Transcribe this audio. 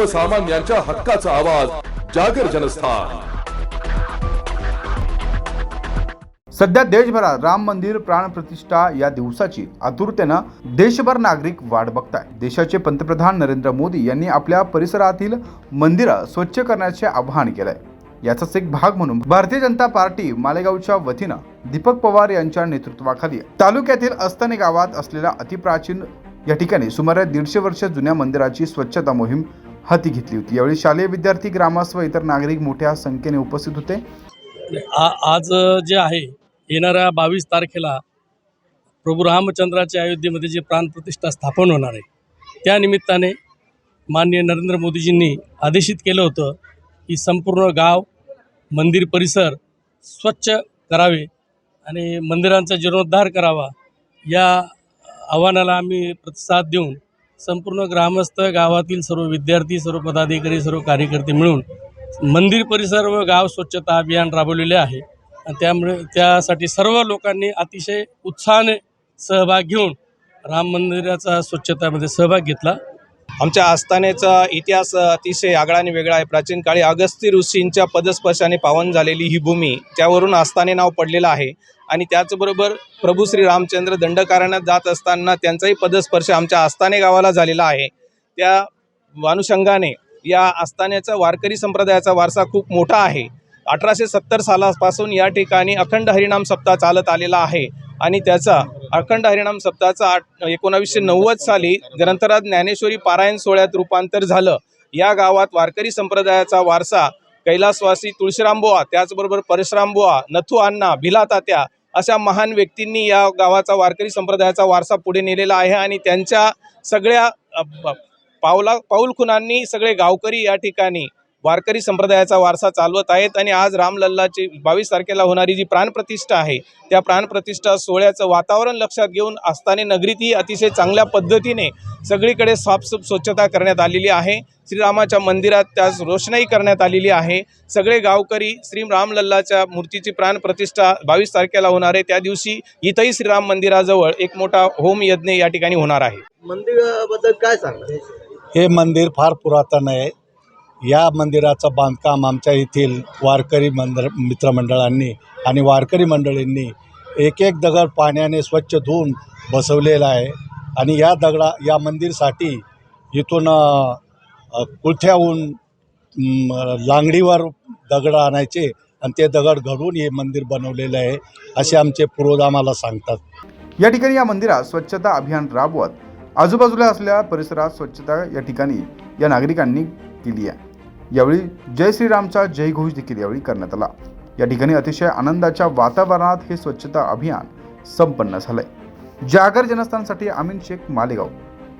सर्वसामान्यांच्या हक्काचा आवाज जागर जनस्थान. सध्या देशभरात राम मंदिर प्राणप्रतिष्ठा या दिवसाची आतुरतेनं देशभर नागरिक वाट बघताय. देशाचे पंतप्रधान नरेंद्र मोदी यांनी आपल्या परिसरातील मंदिरं स्वच्छ करण्याचे आवाहन केलंय. याचाच एक भाग म्हणून भारतीय जनता पार्टी मालेगावच्या वतीनं दीपक पवार यांच्या नेतृत्वाखाली तालुक्यातील अस्तने गावात असलेल्या अतिप्राचीन या ठिकाणी सुमारे दीडशे वर्ष जुन्या मंदिराची स्वच्छता मोहीम हाती घेतली होती. यावेळी शालेय विद्यार्थी ग्रामस्थ व इतर नागरिक मोठ्या संख्येने उपस्थित होते. आ- आज जे आहे येणाऱ्या बावीस तारखेला प्रभू रामचंद्राच्या अयोध्येमध्ये जे प्राणप्रतिष्ठा स्थापन होणार आहे त्या निमित्ताने माननीय नरेंद्र मोदीजींनी आदेशित केलं होतं की संपूर्ण गाव मंदिर परिसर स्वच्छ करावे आणि मंदिरांचा जीर्णोद्धार करावा. या आव्हानाला आम्ही प्रतिसाद देऊन संपूर्ण ग्रामस्थ गावातील सर्व विद्यार्थी सर्व पदाधिकारी सर्व कार्यकर्ते मिळून मंदिर परिसर व गाव स्वच्छता अभियान राबवलेले आहे. आणि त्यामुळे त्यासाठी सर्व लोकांनी अतिशय उत्साहाने सहभाग घेऊन राम मंदिराचा स्वच्छतामध्ये सहभाग घेतला. आमच्या आस्थानेचा इतिहास अतिशय आगळा आणि वेगळा आहे. प्राचीन काळी अगस्ती ऋषींच्या पदस्पर्शाने पावन झालेली ही भूमी त्यावरून आस्थाने नाव पडलेलं आहे. आणि त्याचबरोबर प्रभू श्री रामचंद्र दंडकारण्यात जात असताना त्यांचाही पदस्पर्श आमच्या आस्थाने गावाला झालेला आहे. त्या अनुषंगाने या आस्थान्याचा वारकरी संप्रदायाचा वारसा खूप मोठा आहे. अठराशे सत्तर सालापासून या ठिकाणी अखंड हरिनाम सप्ताह चालत आलेला आहे. आणि त्याचा अखंड हरिणाम सप्ताहाचा आठ एकोणावीसशे नव्वद साली ग्रंथराज ज्ञानेश्वरी पारायण सोहळ्यात रूपांतर झालं. या गावात वारकरी संप्रदायाचा वारसा कैलासवासी तुळशीरामबुवा त्याचबरोबर परशुरामबुवा नथू अण्णा भिला तात्या अशा महान व्यक्तींनी या गावाचा वारकरी संप्रदायाचा वारसा पुढे नेलेला आहे आणि त्यांच्या सगळ्या पावला पाऊलखुणांनी सगळे गावकरी या ठिकाणी वारकरी संप्रदायाचा वारसा चालवत आहेत आणि आज रामलल्लाची बावीस तारखेला होणारी जी प्राणप्रतिष्ठा आहे त्या प्राणप्रतिष्ठा सोहळ्याचं वातावरण लक्षात घेऊन आस्थाने नगरीत ही अतिशय चांगल्या पद्धतीने सगळीकडे साफसूफ स्वच्छता करण्यात आलेली आहे. श्रीरामाच्या मंदिरात त्यास रोषणाई करण्यात आलेली आहे. सगळे गावकरी श्री रामलल्लाच्या मूर्तीची प्राणप्रतिष्ठा बावीस तारखेला होणार आहे. त्या दिवशी इथंही श्रीराम मंदिराजवळ एक मोठा होम यज्ञ या ठिकाणी होणार आहे. मंदिराबद्दल काय सांगणार? हे मंदिर फार पुरातन आहे. या मंदिराचं बांधकाम आमच्या येथील वारकरी मंदर मित्रमंडळांनी आणि वारकरी मंडळींनी एक एक दगड पाण्याने स्वच्छ धुवून बसवलेला आहे. आणि या दगडा या मंदिरसाठी इथून कुठ्याहून कुळथ्याहून लांगडीवर दगड आणायचे आणि ते दगड घडून हे मंदिर बनवलेलं आहे असे आमचे पूर्वज आम्हाला सांगतात. या ठिकाणी या मंदिरात स्वच्छता अभियान राबवत आजूबाजूला असलेल्या परिसरात स्वच्छता या ठिकाणी या नागरिकांनी केली आहे. यावेळी जय श्रीरामचा जयघोष देखील यावेळी करण्यात आला. या ठिकाणी अतिशय आनंदाच्या वातावरणात हे स्वच्छता अभियान संपन्न झालंय. जागर जनस्थानसाठी अमीन शेख मालेगाव.